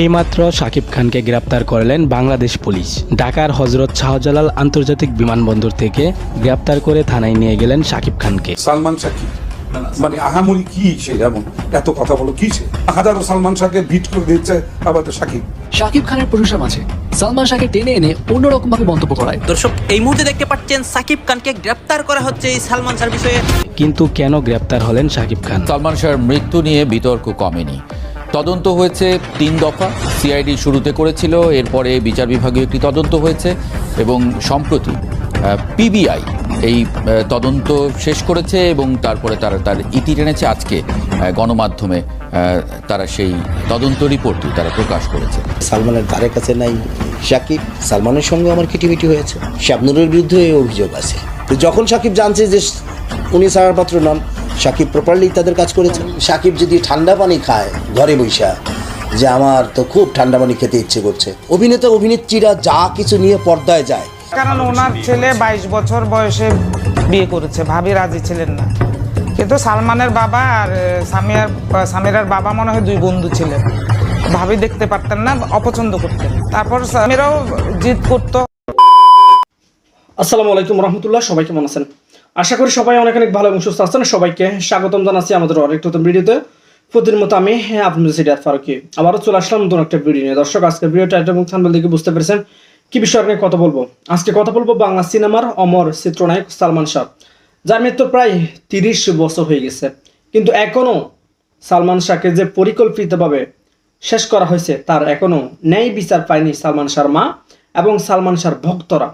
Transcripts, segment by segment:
এইমাত্র শাকিব খানকে গ্রেপ্তার করলেন বাংলাদেশ পুলিশ। ঢাকার হজরত শাহজালাল আন্তর্জাতিক বিমানবন্দর থেকে গ্রেপ্তার করে থানায় নিয়ে গেলেন শাকিব খানকে। সালমান কি মানে আহামরি কি সে? এমন এত কথা বলো কি সে? হাজারো সালমান শাহকে বিট করে দিচ্ছে আবার তো সাকিব। শাকিব খানের প্রশংসা আছে সালমান শাহকে টেনে এনে অন্যরকম ভাবে মন্তব্য করায়। দর্শক এই মুহূর্তে দেখতে পাচ্ছেন সাকিব খানকে গ্রেপ্তার করা হচ্ছে এই সালমান শাহর বিষয়ে। কিন্তু কেন গ্রেপ্তার হলেন শাকিব খান? সালমান শাহর মৃত্যু নিয়ে বিতর্ক কমেনি। তদন্ত হয়েছে তিন দফা। সিআইডি শুরুতে করেছিল, এরপরে বিচার বিভাগীয় একটি তদন্ত হয়েছে এবং সম্প্রতি পিবিআই এই তদন্ত শেষ করেছে এবং তারপরে তারা তার ইতি টেনেছে। আজকে গণমাধ্যমে তারা সেই তদন্ত রিপোর্টটি তারা প্রকাশ করেছে। সালমানের ধারে কাছে নাই সাকিব, সালমানের সঙ্গে আমার কিটিমিটি হয়েছে। শাবনুরের বিরুদ্ধে এই অভিযোগ আছে। যখন সাকিব জানছে যে উনি ছাড়াপাত্র নন সাকিব প্রপারলি তাদের কাজ করেছে। সাকিব যদি ঠান্ডা পানি খায় ঘরে বৈশা যে আমার তো খুব ঠান্ডা পানি খেতে ইচ্ছে করছে। অভিনেতা অভিনেত্রীরা যা কিছু নিয়ে পর্দায় যায়। কারণ ওনার ছেলে বাইশ বছর বয়সে বিয়ে করেছে ভাবি রাজি ছিলেন না। কিন্তু সালমানের বাবা আর সামিয়ার সামিরার বাবা মনে হয় দুই বন্ধু ছিলেন। ভাবি দেখতে পারতেন না অপছন্দ করতেন। তারপর সামিরাও জিদ করতো। আসসালামু আলাইকুম রহমতুল্লাহ সবাই কেমন আছেন? আশা করি সবাই অনেক অনেক ভালো এবং সুস্থ আছেন। সবাইকে স্বাগতম জানাচ্ছি আমাদের অনেক নতুন ভিডিওতে। প্রতিদিন মতো আমি হ্যাঁ আপনাদের সিডিয়ার ফারুকি। আবারও চলে আসলাম নতুন একটা ভিডিও নিয়ে। দর্শক আজকে ভিডিও টাইটেল এবং থাম্বনেল দেখে বুঝতে পেরেছেন কি বিষয় নিয়ে কথা বলব। আজকে কথা বলব বাংলা সিনেমার অমর চিত্রনায়ক সালমান শাহ। যার মৃত্যু প্রায় তিরিশ বছর হয়ে গেছে। কিন্তু এখনও সালমান শাহকে যে পরিকল্পিতভাবে শেষ করা হয়েছে, তার এখনও ন্যায় বিচার পায়নি সালমান শাহর মা এবং সালমান শাহর ভক্তরা।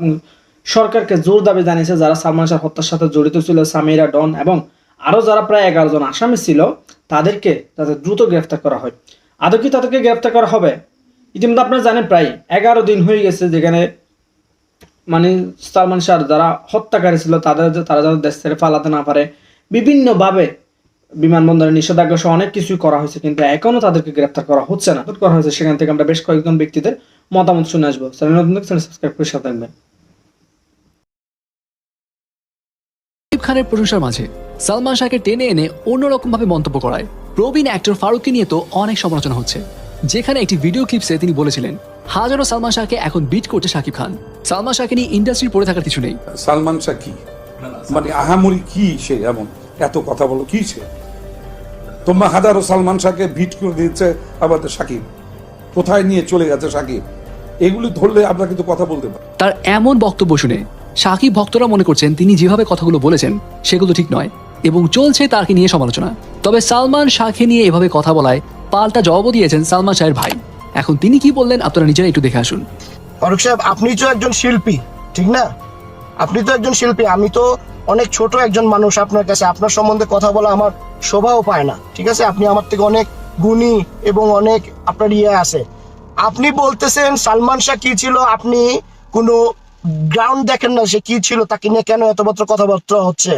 সরকারকে জোর দাবি জানিয়েছে যারা সালমান শাহ হত্যার সাথে জড়িত ছিল, সামিরা ডন এবং আরও যারা প্রায় এগারো জন আসামি ছিল, তাদেরকে তাদের দ্রুত গ্রেফতার করা হয়। আদৌ কি তাদেরকে গ্রেফতার করা হবে? ইতিমধ্যে আপনারা জানেন প্রায় এগারো দিন হয়ে গেছে যেখানে মানে সালমান শাহ যারা হত্যাকারী ছিল, তাদের তারা যেন দেশ ছেড়ে পালাতে না পারে, বিভিন্নভাবে বিমানবন্দরে নিষেধাজ্ঞা সহ অনেক কিছুই করা হয়েছে, কিন্তু এখনও তাদেরকে গ্রেপ্তার করা হচ্ছে না। করা হয়েছে, সেখান থেকে আমরা বেশ কয়েকজন ব্যক্তিদের মতামত শুনে আসব। চ্যানেল সাবস্ক্রাইব করে সাথে থাকবেন। খানের প্রশংসার মাঝে সালমান শাহকে টেনে এনে অন্যরকম ভাবে মন্তব্য করায়। প্রবীণ অ্যাক্টর ফারুককে নিয়ে তো অনেক সমালোচনা হচ্ছে। যেখানে একটি ভিডিও ক্লিপসে তিনি বলেছিলেন হাজারো সালমান শাহকে এখন বিট করছে শাকিব খান। সালমান শাহকে নিয়ে ইন্ডাস্ট্রি পড়ে থাকার কিছু নেই। সালমান শাহ কি? মানে আহামরি কি সে এমন? এত কথা বলো কি সে? তোমরা হাজারো সালমান শাহকে বিট করে দিচ্ছে আবার তো সাকিব কোথায় নিয়ে চলে গেছে সাকিব এগুলি ধরলে আমরা কিন্তু কথা বলতে পারি। তার এমন বক্তব্য শুনে শাকিব ভক্তরা মনে করছেন তিনি যেভাবে কথাগুলো বলেছেন, সেগুলো ঠিক নয় এবং চলছে তাকে নিয়ে সমালোচনা। তবে সালমান শাহকে নিয়ে এভাবে কথা বলায় পাল্টা জবাবও দিয়েছেন সালমান শাহের ভাই। এখন তিনি কি বললেন, আপনারা নিজেরা একটু দেখে আসুন। ফারুক সাহেব, আপনি তো একজন শিল্পী, ঠিক না? আপনি তো একজন শিল্পী, আমি তো অনেক ছোট একজন মানুষ আপনার কাছে। আপনার সম্বন্ধে কথা বলা আমার শোভাও পায় না, ঠিক আছে? আপনি আমার থেকে অনেক গুণী এবং অনেক আপনার ইয়ে আছে। আপনি বলতেছেন সালমান শাহ কি ছিল? আপনি কোনো গ্রাউন্ড দেখেন না সে কি ছিল, তাকে নিয়ে কেন এত বছর কথাবার্তা হচ্ছে?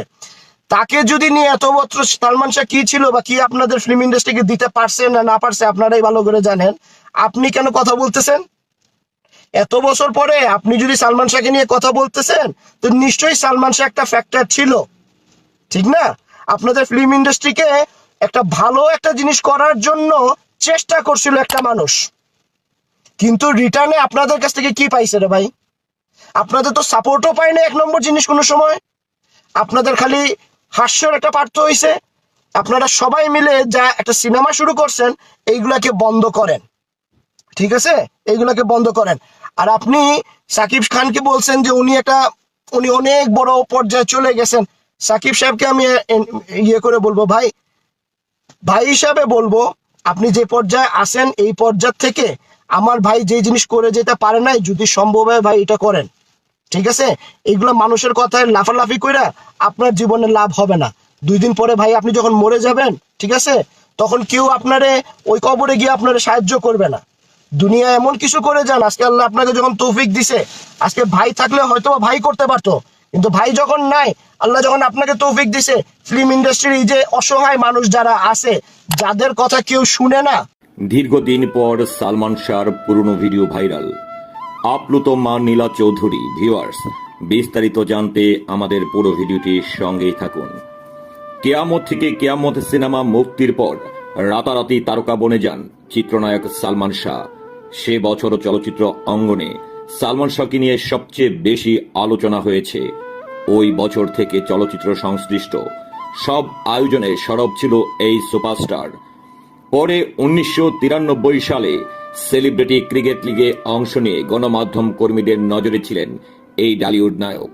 তাকে যদি নিয়ে এত বছর সালমান শাহ কি ছিল বা কি আপনাদের ফিল্ম ইন্ডাস্ট্রিকে দিতে পারছে না না পারছে, আপনারাই ভালো করে জানেন। আপনি কেন কথা বলতেছেন? এত বছর পরে আপনি যদি সালমান শাহকে নিয়ে কথা বলতেছেন, তো নিশ্চয়ই সালমান শাহ একটা ফ্যাক্টর ছিল। ঠিক না? আপনাদের ফিল্ম ইন্ডাস্ট্রিকে একটা ভালো একটা জিনিস করার জন্য চেষ্টা করছিল একটা মানুষ। কিন্তু রিটার্নে আপনাদের কাছ থেকে কি পাইছে রে ভাই? আপনাদের তো সাপোর্টও পায় না এক নম্বর জিনিস কোনো সময়। আপনাদের খালি হাস্যর একটা পার্থ হয়েছে আপনারা সবাই মিলে যা একটা সিনেমা শুরু করছেন, এইগুলাকে বন্ধ করেন। ঠিক আছে? এইগুলাকে বন্ধ করেন। আর আপনি সাকিব খানকে বলছেন যে উনি একটা, উনি অনেক বড় পর্যায়ে চলে গেছেন। সাকিব সাহেবকে আমি ইয়ে করে বলব, ভাই ভাই হিসাবে বলব, আপনি যে পর্যায়ে আসেন এই পর্যায় থেকে আমার ভাই যে জিনিস করে যেতে পারে নাই, যদি সম্ভব হয় ভাই এটা করেন। ঠিক আছে? এইগুলো মানুষের কথায় লাফালাফি কইরা আপনার জীবনে লাভ হবে না। দুই দিন পরে ভাই আপনি যখন মরে যাবেন, ঠিক আছে? তখন কেউ আপনারে ওই কবরে গিয়ে আপনারে সাহায্য করবে না। দুনিয়া এমন কিছু করে যান, আজকে আল্লাহ আপনাকে যখন তৌফিক দিছে, আজকে ভাই থাকলে হয়তো ভাই করতে পারতো, কিন্তু ভাই যখন নাই, আল্লাহ যখন আপনাকে তৌফিক দিছে ফিল্ম ইন্ডাস্ট্রির যে অসহায় মানুষ যারা আছে, যাদের কথা কেউ শুনে না। দীর্ঘদিন পর সালমান শাহর পুরনো ভিডিও ভাইরাল। আপ্লুত মা নীলা চৌধুরী ভিউয়ার্স বিস্তারিত জানতে আমাদের পুরো ভিডিওটির সঙ্গেই থাকুন। কেয়ামত থেকে কেয়ামত সিনেমা মুক্তির পর রাতারাতি তারকা বনে যান চিত্রনায়ক সালমান শাহ। সে বছর চলচ্চিত্র অঙ্গনে সালমান শাহকে নিয়ে সবচেয়ে বেশি আলোচনা হয়েছে। ওই বছর থেকে চলচ্চিত্র সংশ্লিষ্ট সব আয়োজনে সরব ছিল এই সুপারস্টার। পরে উনিশশো তিরানব্বই সালে সেলিব্রিটি ক্রিকেট লিগে অংশ নিয়ে গণমাধ্যম কর্মীদের নজরে ছিলেন এই ডালিউড নায়ক।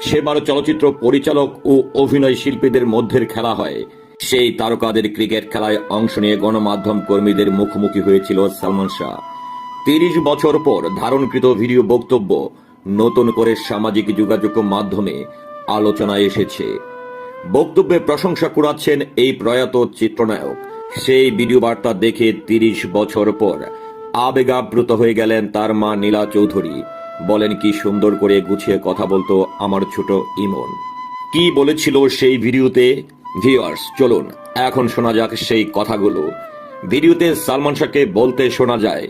সেবার চলচ্চিত্র পরিচালক ও অভিনয় শিল্পীদের মধ্যের খেলা হয়। সেই তারকাদের ক্রিকেট খেলায় অংশ নিয়ে গণমাধ্যম কর্মীদের মুখোমুখি হয়েছিল সালমান শাহ। তিরিশ বছর পর ধারণকৃত ভিডিও বক্তব্য নতুন করে সামাজিক যোগাযোগ মাধ্যমে আলোচনায় এসেছে। বক্তব্যে প্রশংসা কুড়াচ্ছেন এই প্রয়াত চিত্রনায়ক। সেই ভিডিও বার্তা দেখে তিরিশ বছর পর আবেগাপ্লুত হয়ে গেলেন তার মা নীলা চৌধুরী। বলেন, কি সুন্দর করে গুছিয়ে কথা বলতো আমার ছোট ইমন। কি বলেছিল সেই ভিডিওতে? ভিউয়ার্স, চলুন, এখন শোনা যাক সেই কথাগুলো। ভিডিওতে সালমান শাহকে বলতে শোনা যায়,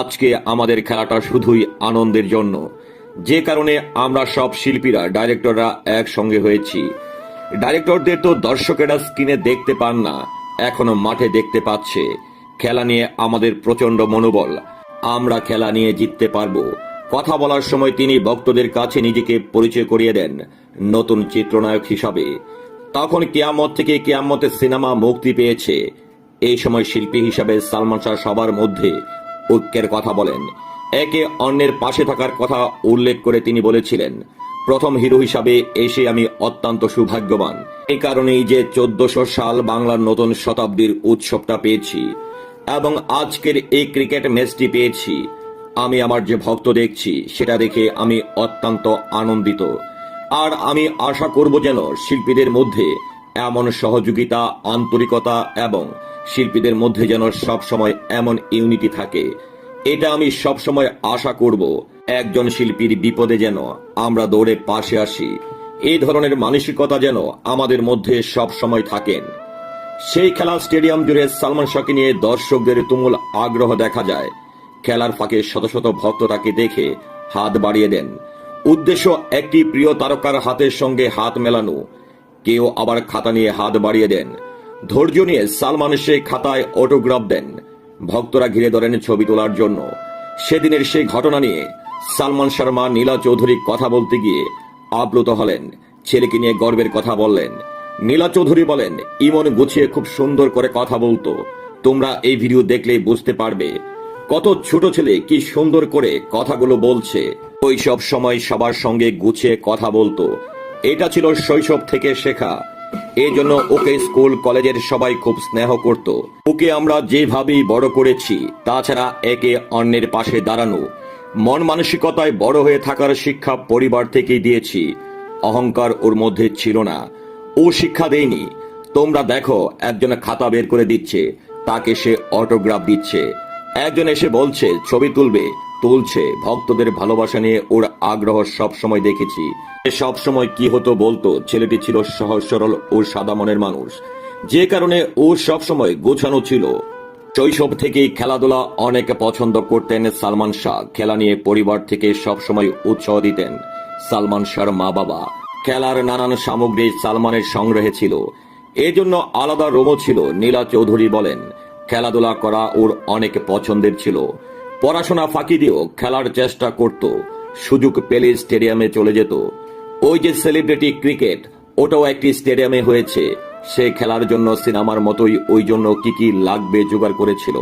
আজকে আমাদের খেলাটা শুধুই আনন্দের জন্য। যে কারণে আমরা সব শিল্পীরা, ডাইরেক্টররা একসঙ্গে হয়েছি। ডাইরেক্টরদের তো দর্শকেরা স্ক্রিনে দেখতে পান না, এখনও মাঠে দেখতে পাচ্ছে। খেলা নিয়ে আমাদের প্রচণ্ড মনোবল। আমরা খেলা নিয়ে জিততে পারব। কথা বলার সময় তিনি ভক্তদের কাছে নিজেকে পরিচয় করিয়ে দেন, নতুন চিত্রনায়ক হিসাবে। তখন কিয়ামত থেকে কিয়ামতের সিনেমা মুক্তি পেয়েছে। এই সময় শিল্পী হিসাবে সালমান শাহ সবার মধ্যে ঐক্যের কথা বলেন। একে অন্যের পাশে থাকার কথা উল্লেখ করে তিনি বলেছিলেন, প্রথম হিরো হিসাবে এসে আমি অত্যন্ত সৌভাগ্যবান। এই কারণেই যে চোদ্দশো সাল বাংলার নতুন শতাব্দীর উৎসবটা পেয়েছি। এবং আজকের এই ক্রিকেট ম্যাচটি পেয়েছি। আমি আমার যে ভক্ত দেখছি, সেটা দেখে আমি অত্যন্ত আনন্দিত। আর আমি আশা করব যেন শিল্পীদের মধ্যে এমন সহযোগিতা, আন্তরিকতা এবং শিল্পীদের মধ্যে যেন সব সময় এমন ইউনিটি থাকে, এটা আমি সব সময় আশা করব একজন শিল্পীর বিপদে যেন আমরা দৌড়ে পাশে আসি। এই ধরনের মানসিকতা যেন আমাদের মধ্যে সব সময় থাকেন। সেই খেলা স্টেডিয়াম জুড়ে সালমান শাহকে নিয়ে দর্শকদের তুমুল আগ্রহ দেখা যায়। খেলার ফাঁকে শত শত ভক্ত তাকে দেখে হাত বাড়িয়ে দেন। উদ্দেশ্য, একটি প্রিয় তারকার হাতের সঙ্গে হাত মেলানো। কেউ আবার খাতা নিয়ে হাত বাড়িয়ে দেন। ধৈর্য নিয়ে সালমান সেই খাতায় অটোগ্রাফ দেন। ভক্তরা ঘিরে ধরেন ছবি তোলার জন্য। সেদিনের সেই ঘটনা নিয়ে সালমান শর্মা নীলা চৌধুরী কথা বলতে গিয়ে আপ্লুত হলেন। ছেলেকে নিয়ে গর্বের কথা বললেন। নীলা চৌধুরী বলেন, ইমন গুছিয়ে খুব সুন্দর করে কথা বলতো। তোমরা এই ভিডিও দেখলেই বুঝতে পারবে কত ছোট ছেলে কি সুন্দর করে কথাগুলো বলছে। ওই সব সময় সবার সঙ্গে গুছিয়ে কথা বলতো। এটা ছিল শৈশব থেকে শেখা। এই জন্য ওকে স্কুল, কলেজের সবাই খুব স্নেহ করত। ওকে আমরা যেভাবেই বড় করেছি, তাছাড়া একে অন্যের পাশে দাঁড়ানো, মন মানসিকতায় বড় হয়ে থাকার শিক্ষা পরিবার থেকেই দিয়েছি। অহংকার ওর মধ্যে ছিল না। ও শিক্ষা দেয়নি। তোমরা দেখো, একজন খাতা বের করে দিচ্ছে, তাকে সে অটোগ্রাফ দিচ্ছে। একজন এসে বলছে, ছবি তুলবে। তুলছে, ভক্তদের ভালোবাসা নিয়ে ওর আগ্রহ সব সময় দেখেছি। সব সময় কি হতো বলতো, ছেলেটি ছিল সহজ সরল ও সাদা মনের মানুষ। যে কারণে ও সব সময় গোছানো ছিল। শৈশব থেকেই খেলাধুলা অনেক পছন্দ করতেন সালমান শাহ। খেলা নিয়ে পরিবার থেকে সব সময় উৎসাহ দিতেন সালমান শাহর মা বাবা খেলার নানান সামগ্রী সালমানের সংগ্রহে ছিল। এজন্য আলাদা রোমও ছিল, নীলা চৌধুরী বলেন। খেলাধুলা করা ওর অনেক পছন্দের ছিল। পড়াশোনা ফাঁকি দিয়েও খেলার চেষ্টা করত। সুযোগ পেলে স্টেডিয়ামে চলে যেত। ওই যে সেলিব্রিটি ক্রিকেট, ওটাও একটি স্টেডিয়ামে হয়েছে। সে খেলার জন্য সিনেমার মতোই ওই জন্য কি কি লাগবে জোগাড় করেছিল।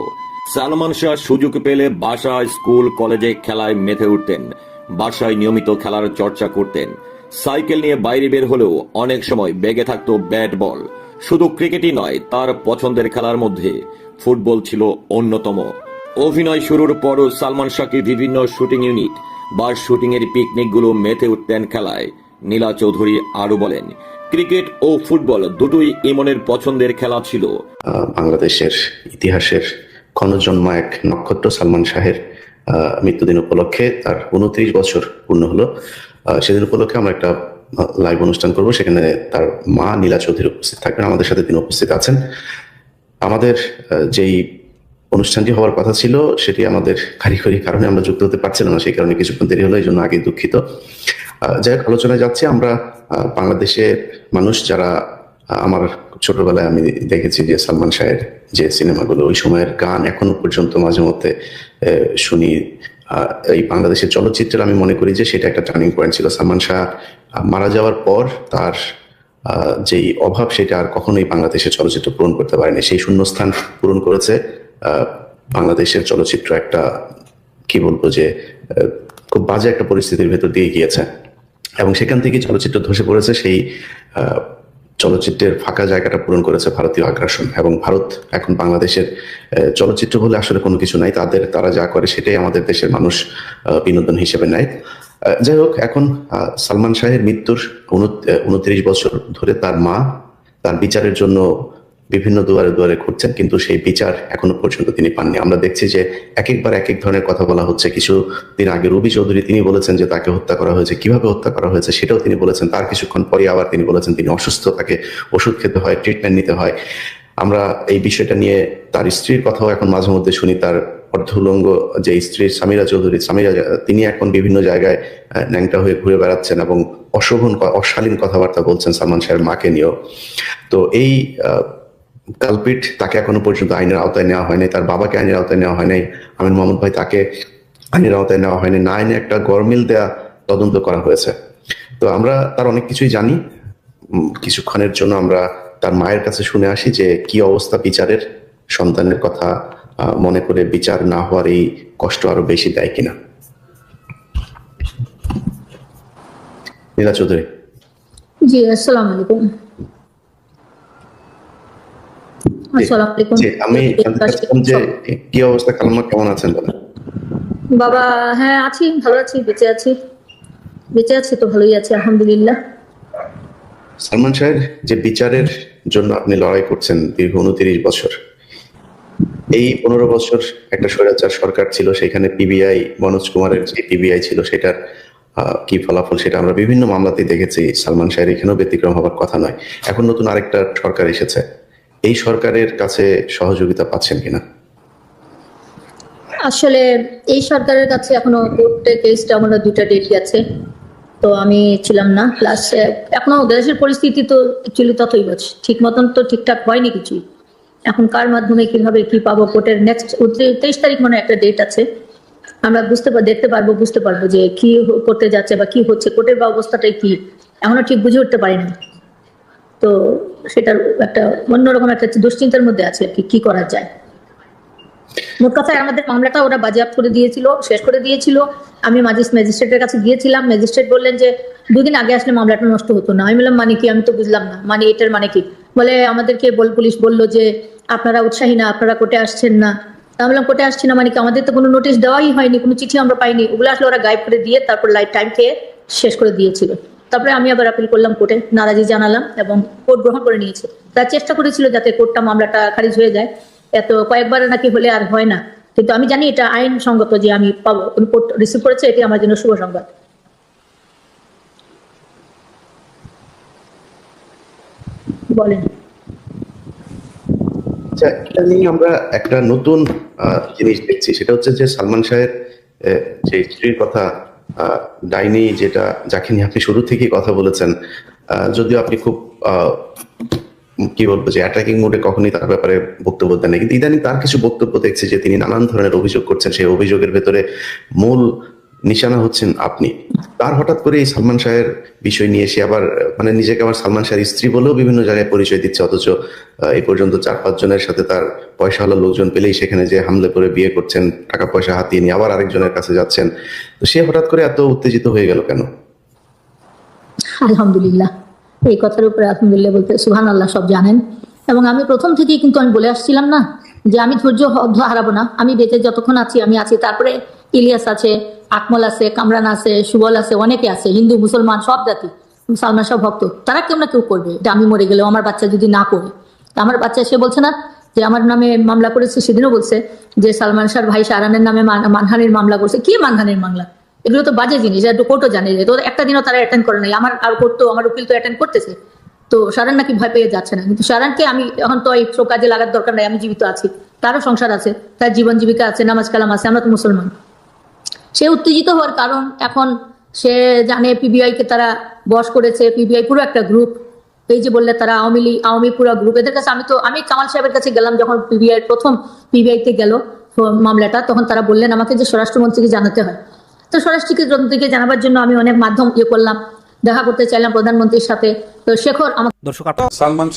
সালমান শাহ সুযোগ পেলে বাসা স্কুল, কলেজে খেলায় মেতে উঠতেন। বাসায় নিয়মিত খেলার চর্চা করতেন। সাইকেল নিয়ে বাইরে বের হলেও অনেক সময় বেগে থাকতো ব্যাট বল। শুধু ক্রিকেটই নয়, তার পছন্দের খেলার মধ্যে ফুটবল ছিল অন্যতম। অভিনয় শুরুর পরও সালমান শাহকে বিভিন্ন শুটিং ইউনিট বা শুটিং এর পিকনিকগুলো মেতে উঠতেন খেলায়। নীলা চৌধুরী আরও বলেন, ক্রিকেট ও ফুটবল দুটোই ইমনের পছন্দের খেলা ছিল। বাংলাদেশের ইতিহাসের ক্ষণজন্মা এক নক্ষত্র সালমান শাহের মৃত্যুদিন উপলক্ষে তার উনত্রিশ বছর পূর্ণ হলো। সেদিন উপলক্ষে আমরা একটা লাইভ অনুষ্ঠান করব। সেখানে তার মা নীলা চৌধুরী উপস্থিত থাকবেন। আমাদের সাথে তিনি উপস্থিত আছেন। আমাদের যেই অনুষ্ঠানটি হওয়ার কথা ছিল, সেটি আমাদের কারিগরি কারণে আমরা যুক্ত হতে পারছিলাম না। সেই কারণে কিছুক্ষণ দেরি হলো এই জন্য আগে দুঃখিত যাই হোক, আলোচনায় যাচ্ছে আমরা বাংলাদেশের মানুষ যারা আমার ছোটবেলায় আমি দেখেছি যে সালমান শাহের যে সিনেমাগুলো, ওই সময়ের গান এখনও পর্যন্ত মাঝে মধ্যে শুনি। এই বাংলাদেশের চলচ্চিত্রের আমি মনে করি যে সেটা একটা টার্নিং পয়েন্ট ছিল। সালমান শাহ মারা যাওয়ার পর তার যেই অভাব সেটা আর কখনোই বাংলাদেশের চলচ্চিত্র পূরণ করতে পারেনি। সেই শূন্যস্থান পূরণ করেছে বাংলাদেশের চলচ্চিত্র একটা, কি বলব যে খুব বাজে একটা পরিস্থিতির ভেতর দিয়ে গিয়েছে। এবং সেখান থেকে চলচ্চিত্র ধসে পড়েছে সেই চলচ্চিত্রের ফাঁকা জায়গাটা পূরণ করেছে ভারতীয় আগ্রাসন এবং ভারত এখন বাংলাদেশের চলচ্চিত্র বলে আসলে কোনো কিছু নাই। তাদের, তারা যা করে সেটাই আমাদের দেশের মানুষ বিনোদন হিসেবে নেয়। যাই হোক, এখন সালমান শাহের মৃত্যুর উনত্রিশ বছর ধরে তার মা তার বিচারের জন্য বিভিন্ন দুয়ারে দুয়ারে ঘুরছেন, কিন্তু সেই বিচার এখনও পর্যন্ত তিনি পাননি। আমরা দেখছি যে এক একবার এক এক ধরনের কথা বলা হচ্ছে। কিছু দিন আগে রবি চৌধুরী তিনি বলেছেন যে তাকে হত্যা করা হয়েছে। কীভাবে হত্যা করা হয়েছে সেটাও তিনি বলেছেন। তার কিছুক্ষণ পরে আবার তিনি বলেছেন তিনি অসুস্থ, তাকে ওষুধ খেতে হয় ট্রিটমেন্ট নিতে হয়। আমরা এই বিষয়টা নিয়ে তার স্ত্রীর কথাও এখন মাঝে মধ্যে শুনি। তার অর্ধুলঙ্গ যে স্ত্রী সামিরা চৌধুরী, সামিরা, তিনি এখন বিভিন্ন জায়গায় ন্যাংটা হয়ে ঘুরে বেড়াচ্ছেন এবং অশোভন, অশালীন কথাবার্তা বলছেন সালমান শাহের মাকে নিয়েও। তো এই কালপিট তাকে এখনও পর্যন্ত আইনের আওতায় নেওয়া হয়নি, তার বাবাকে আইনের আওতায় নেওয়া হয়নি, আমির মোহাম্মদ ভাই তাকে আইনের আওতায় নেওয়া হয়নি, না আইনে একটা গরমিল দেয়া তদন্ত করা হয়েছে। তো আমরা তার অনেক কিছুই জানি কিছুক্ষণের জন্য আমরা তার মায়ের কাছে শুনে আসি যে কি অবস্থা বিচারের সন্তানের কথা মনে করে বিচার না হওয়ার এই কষ্ট আরও বেশি দেয় কিনা। নীলা চৌধুরী। জি, আসসালামু আলাইকুম আসসালামু আলাইকুম জি, আমি যে কি অবস্থা কালমা কেমন আছেন বাবা হ্যাঁ আছি ভালো আছি বেঁচে আছি। বেঁচে আছি তো ভালোই আছি আলহামদুলিল্লাহ। সালমান শাহের যে বিচারের জন্য আপনি লড়াই করছেন দীর্ঘ উনত্রিশ বছর এই পনেরো বছর একটা স্বৈরাচার সরকার ছিল সেখানে পিবিআই মনোজ কুমারের যে পিবিআই ছিল সেটার কি ফলাফল সেটা আমরা বিভিন্ন মামলাতেই দেখেছি। সালমান শাহের এখানেও ব্যতিক্রম হবার কথা নয়। এখন নতুন আরেকটা সরকার এসেছে। এই সরকারের কাছে সহযোগিতা পাচ্ছেন কিনা? আসলে এই সরকারের কাছে এখনও কোর্টে কেসটা আমরা দুটা ডেট গেছে তো আমি ছিলাম না। প্লাস এখনও দেশের পরিস্থিতি তো অ্যাকচুয়ালি ততই বলছে ঠিক মতন তো ঠিকঠাক হয়নি কিছুই। এখন কার মাধ্যমে কীভাবে কি পাবো কোর্টের নেক্সট তেইশ তারিখ মানে একটা ডেট আছে। আমরা বুঝতে দেখতে পারব, বুঝতে পারব যে কি করতে যাচ্ছে বা কি হচ্ছে, কোর্টের অবস্থাটাই কি। এখনও ঠিক বুঝে উঠতে পারি না তো সেটার একটা অন্যরকম একটা দুশ্চিন্তার মধ্যে আছে আর কি কি করা যায়। মোট কথায় আমাদের মামলাটা ওরা বাজেয়াপ্ত করে দিয়েছিল, শেষ করে দিয়েছিল। আমি মাজিস, ম্যাজিস্ট্রেটের কাছে গিয়েছিলাম, ম্যাজিস্ট্রেট বললেন যে, দুদিন আগে আসলে মামলাটা নষ্ট হতো না। আমি বললাম মানে কি? আমি তো বুঝলাম না। মানে এটার মানে কি? বলে, আমাদেরকে বল, পুলিশ বলল যে, আপনারা উৎসাহী না, আপনারা কোর্টে আসছেন না। আমি বললাম, কোর্টে আসছি না মানে কি? আমাদের তো কোনো নোটিশ দেওয়াই হয়নি, কোনো চিঠি আমরা পাইনি। ওগুলো আসলে ওরা গাইড করে দিয়ে তারপর লাইট টাইম খেয়ে শেষ করে দিয়েছিল। তারপরে আমি আবার আপিল করলাম কোর্টে নারাজি জানালাম এবং কোর্ট গ্রহণ করে নিয়েছে। তার চেষ্টা করেছিল যাতে কোর্টটা মামলাটা খারিজ হয়ে যায়। এত কয়েকবার নাকি হলে আর হয় না। কিন্তু আমি জানি এটা আইন সঙ্গত যে আমি পাবো কোর্ট রিসিভ করেছে, এটি আমার জন্য শুভ সংবাদ। বলেন। আচ্ছা এটা নিয়ে আমরা একটা নতুন জিনিস দেখছি। সেটা হচ্ছে যে সালমান শাহের যে স্ত্রীর কথা ডাইনি যেটা যাকে নিয়ে আপনি শুরু থেকেই কথা বলেছেন যদিও আপনি খুব কি বলব যে অ্যাটাকিং মোডে কখনই তার ব্যাপারে বক্তব্য দেন। কিন্তু ইদানিং তার কিছু বক্তব্য দেখছি যে তিনি নানান ধরনের অভিযোগ করছেন সেই অভিযোগের ভেতরে মূল নিশানা হচ্ছেন আপনি। তার হঠাৎ করে এই সালমান শাহের বিষয় নিয়ে এসে আবার মানে নিজেকে আবার সালমান শাহের স্ত্রী বলেও বিভিন্ন জায়গায় পরিচয় দিচ্ছে, অথচ এই পর্যন্ত চার পাঁচ জনের সাথে তার পয়সাওয়ালা লোকজন পেলেই সেখানে যে হামলে করে বিয়ে করছেন টাকা পয়সা হাতিয়ে নিয়ে আবার আরেকজনের কাছে যাচ্ছেন। তো সে হঠাৎ করে এত উত্তেজিত হয়ে গেল কেন? আলহামদুলিল্লাহ। এই কথার উপরে আলহামদুলিল্লাহ বলতে সুহান আল্লাহ সব জানেন। এবং আমি প্রথম থেকেই কিন্তু আমি বলে আসছিলাম না, যে আমি ধৈর্য হারাবো না। আমি বেঁচে যতক্ষণ আছি, আমি আছি। তারপরে ইলিয়াস আছে আকমল আছে, কামরান আছে, সুবল আছে, অনেকে আছে, হিন্দু, মুসলমান, সব জাতি। সালমান শাহ ভক্ত। তারা কেউ না কেউ করবে এটা আমি মরে গেলেও আমার বাচ্চা যদি না করে আমার বাচ্চা, সে বলছে না যে আমার নামে মামলা করেছে, সেদিনও বলছে যে সালমান শাহর ভাই শাহরানের নামে মানহানির মামলা করছে। কি মানহানির মামলা? এগুলো তো বাজে জিনিস এটা কোর্টও জানে যে তো একটা দিনও তারা অ্যাটেন্ড করে নাই। আমার আর কোর্ট তো, আমার উকিল তো অ্যাটেন্ড করতেছে। তো সারান নাকি ভয় পেয়ে যাচ্ছে না। কিন্তু সারানকে আমি এখন তো এই সব কাজে লাগার দরকার নাই, আমি জীবিত আছি। তারও সংসার আছে, তার জীবন জীবিকা আছে, নামাজ কালাম আছে, আমরা তো মুসলমান। সে উত্তেজিত হওয়ার কারণ এখন সে জানে পিবিআই কে তারা বস করেছে। পিবিআই পুরো একটা গ্রুপ এই যে বললে তারা আওয়ামী লীগ আওয়ামী পুরা গ্রুপ এদের কাছে আমি তো আমি কামাল সাহেবের কাছে গেলাম যখন পিবিআই প্রথম পিবিআই তে গেল মামলাটা তখন তারা বললেন আমাকে যে স্বরাষ্ট্রমন্ত্রীকে জানাতে হয়। তো স্বরাষ্ট্রমন্ত্রীকে জানাবার জন্য আমি অনেক মাধ্যম ইয়ে করলাম দেখা করতে চাইলাম প্রধানমন্ত্রীর সাথে। তো শেখর আমাকে দর্শক সালমান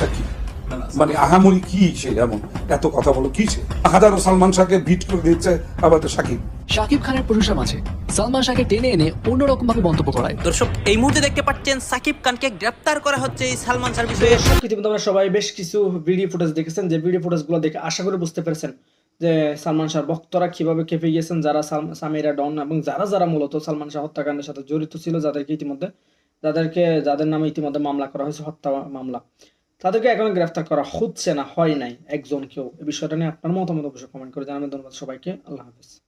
মানে আহামরি কি সে? এমন এত কথা বলো কি সে? হাজারো সালমান শাহকে ভিট করে দিচ্ছে আমাদের সাকিব। শাকিব খানের প্রশংসার মাঝে। সালমান শাহকে টেনে এনে অন্যরকম ভাবে মন্তব্য করায়। দর্শক এই মুহূর্তে দেখতে পাচ্ছেন সাকিব খানকে গ্রেপ্তার করা হচ্ছে এই সালমান শাহর বিষয়ে। ইতিমধ্যে আমরা সবাই বেশ কিছু ভিডিও ফুটেজ দেখেছেন। যে ভিডিও ফুটেজগুলো দেখে আশা করে বুঝতে পেরেছেন যে সালমান শাহর ভক্তরা কীভাবে খেপে গিয়েছেন যারা সামিরা ডন এবং যারা যারা মূলত সালমান শাহ হত্যাকাণ্ডের সাথে জড়িত ছিল যাদেরকে ইতিমধ্যে যাদেরকে যাদের নামে ইতিমধ্যে মামলা করা হয়েছে হত্যা মামলা। তাদেরকে এখনও গ্রেফতার করা হচ্ছে না, হয় নাই। একজন কেউ এই বিষয়টা নিয়ে আপনার মতামত অবশ্যই কমেন্ট করে জানাবেন। ধন্যবাদ সবাইকে। আল্লাহ হাফিজ।